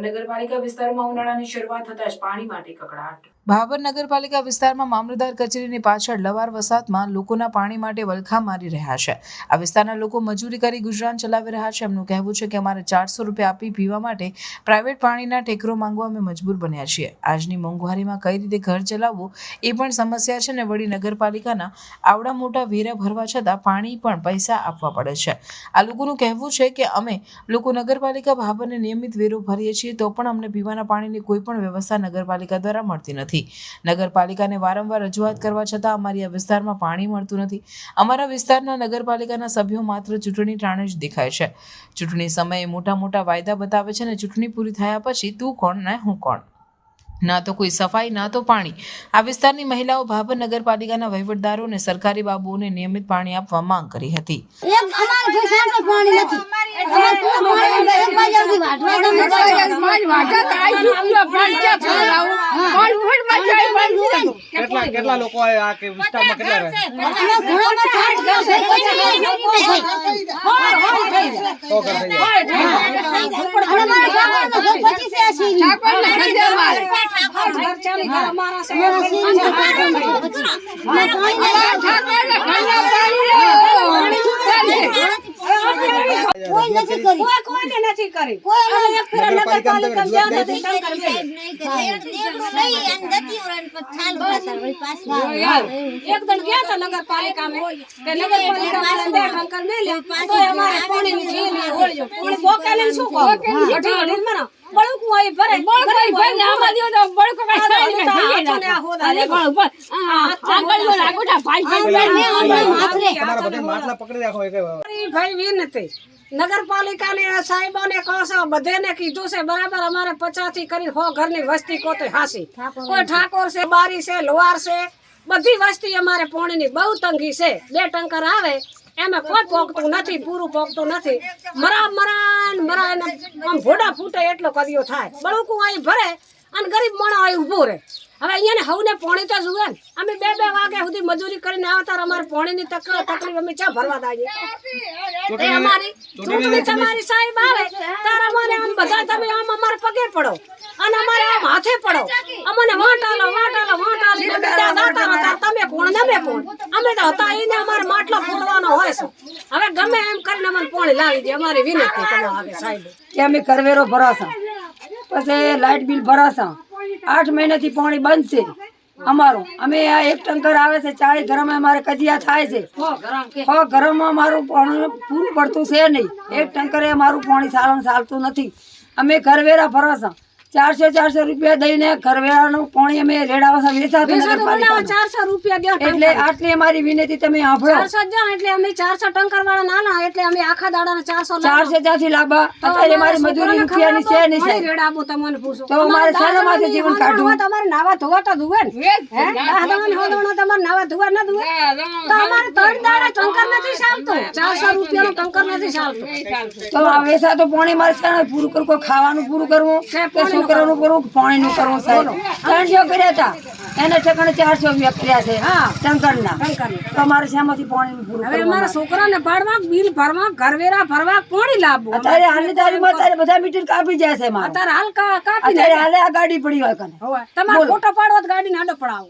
નગરપાલિકા વિસ્તારમાં ઉનાળાની શરૂઆત થતાં જ પાણી માટે કકડાટ ભાભર નગરપાલિકા વિસ્તારમાં મામલતદાર કચેરીની પાછળ લવાર વસાતમાં લોકોના પાણી માટે વલખા મારી રહ્યા છે. આ વિસ્તારના લોકો મજૂરી કરી ગુજરાન ચલાવી રહ્યા છે. એમનું કહેવું છે કે અમારે ચારસો રૂપિયા આપી પીવા માટે પ્રાઇવેટ પાણીના ટેકરો માંગવા અમે મજબૂર બન્યા છીએ. આજની મોંઘવારીમાં કઈ રીતે ઘર ચલાવવું એ પણ સમસ્યા છે ને વળી નગરપાલિકાના આવડા મોટા વેરા ભરવા છતાં પાણી પણ પૈસા આપવા પડે છે. આ લોકોનું કહેવું છે કે અમે લોકો નગરપાલિકા ભાભરને નિયમિત વેરો ભરીએ છીએ તો પણ અમને પીવાના પાણીની કોઈ પણ વ્યવસ્થા નગરપાલિકા દ્વારા મળતી નથી. નગરપાલિકાને વારંવાર રજૂઆત કરવા છતાં અમારી આ વિસ્તારમાં પાણી મળતું નથી અમારા વિસ્તારના નગરપાલિકાના સભ્યો માત્ર ચૂંટણી ટાણે જ દેખાય છે ચૂંટણી સમયે મોટા મોટા વાયદા બતાવે છે અને ચૂંટણી પૂરી થયા પછી તું કોણ ને હું કોણ ના તો કોઈ સફાઈ ના તો પાણી આ વિસ્તારની મહિલાઓ ભાભર નગરપાલિકાના વહીવટદારોને સરકારી બાબુઓને નિયમિત પાણી આપવા માંગ કરી હતી પાણી નથી કેટલા કેટલા લોકો આ કે વિસ્તારમાં કેટલા રહે અમે ઘોડામાં ચાર્જ કરશે પછી સો ઘર થઈ જાય અને મારા ગામમાં ઘર પછી છે આ સીરી. અમારા સીરી છે પછી. અમે પાણી કોઈ નથી કરી કોઈ કોઈને નથી કરી કોઈ એક ફેરા નગરપાલિકામાં નગરપાલિકા તમે ગયા રજૂઆત નથી એક દણ ગયા હતા નગરપાલિકામાં કે નગરપાલિકામાં બે ટંકર લે તો અમારે પાણી ની પાણીની ઝીલી ઓળજો પાણી બોકાલે શું કહો અઢી અઢી મનો બળકું હોય ભરે બળકું ભરે આમાં દ્યો તો બળકું કાઈ આ હોદા લે તમારા બધા માટલા પકડી રાખો એક ભાઈ વિનંતી નગરપાલિકાને સાહેબોને કહો છો બધેને કીધું છે બરાબર? અમારે પચાસથી કરી સો ઘરની વસ્તી કોતે હાસી. કોઈ ઠાકોર છે બારી છે લોહાર છે બધી વસ્તી અમારે પોણીની બહુ તંગી છે. બે ટંકર આવે એમાં કોઈ પોગતું નથી પૂરું પોગતું નથી. મરા મરા મરા એને આમ ભોડા ફૂટે એટલો કદીઓ થાય. બળુકું અહીં ભરે અને ગરીબ માણસ અહીં ઊભું રહે. હવે અહીંયા હવને પોણી તો જુએ ને. અમે બે બે વાગ્યા સુધી મજૂરી કરીને આવતા અમારે પાણીની તકલીફ તકલીફ અમે ચા ભરવા દાઈએ? એ અમારી ચૂંટણી તમારી સાહેબ આવે તાર અમારે આમ બધા તમે આમ અમારે પગે પડો અને અમારે આમ હાથે પડો. અમને વાંટાલો વાંટાલો વાંટાલો આલો વાટ આલો. ને બીજા દાતા હતા તમે કોણ ને અમે કોણ? અમે તો હતા એને અમારે માટલો ફોડવાનો હોય છે. હવે ગમે એમ કરીને અમને પાણી લાવી દે અમારી વિનંતી તમે આવે સાહેબ. કે અમે કરવેરો ભરાશા પછી લાઇટ બિલ ભરાશા આઠ મહિનાથી પાણી બંધ છે અમારું. અમે આ એક ટંકર આવે છે ચાળી ગરમ અમારે કજિયા થાય છે. હો ગરમમાં મારું પાણી પૂરું પડતું છે નહીં. એક ટંકરે અમારું પાણી સારું ચાલતું નથી. અમે કરવેરા ભરાશા ચારસો ચારસો રૂપિયા દઈને કરવેરાનું પાણી અમે રેડાવાસા વેચાતું. ચારસો રૂપિયા દો એટલે આટલી અમારી વિનંતી તમે સાંભળો. ચારસો જ એટલે અમે ચારસો ટંકર વાળા નાના એટલે અમે આખા દાડાના ચારસો ચારસો ચારથી લાંબા. અત્યારે અમારી મજૂરી રૂપિયાની છે નહીં છે રેડાવો તમને પૂછો. તો અમારે સારા માથે જીવન કાઢવું? તમારે નાવા ધોવા તો ધોવે ને. હે? નાવા ધોવા ના ધુવે? તો અમારે ત્રણ દાડા ટંકર નથી ચાલતો. ચારસો રૂપિયાનો ટંકર નથી ચાલતો. તો હવે સા તો પાણી મારે છે પૂરું કરવું ખાવાનું પૂરું કરવું? કે છોકરાનું કરવું. પાણી નું કરવું? સાહેબ ત્રણસો કર્યા હતા. એને ઠેકાણે ચારસો રૂપિયા કર્યા છે. હા. ટંકરના. તો અમારે શ્યામાંથી પાણી પૂરું હવે અમારા છોકરાને ભરવા બિલ ભરવા ઘરવેરા ભરવા પાણી લાવવું? અત્યારે હાલની તારીખમાં અત્યારે બધા મીટર કાપી જાય છે અત્યારે હાલ કાપી અત્યારે હાલે આ ગાડી પડી હોય કને. તમારે ફોટો પાડવો તો ગાડીને આડો પડાવો.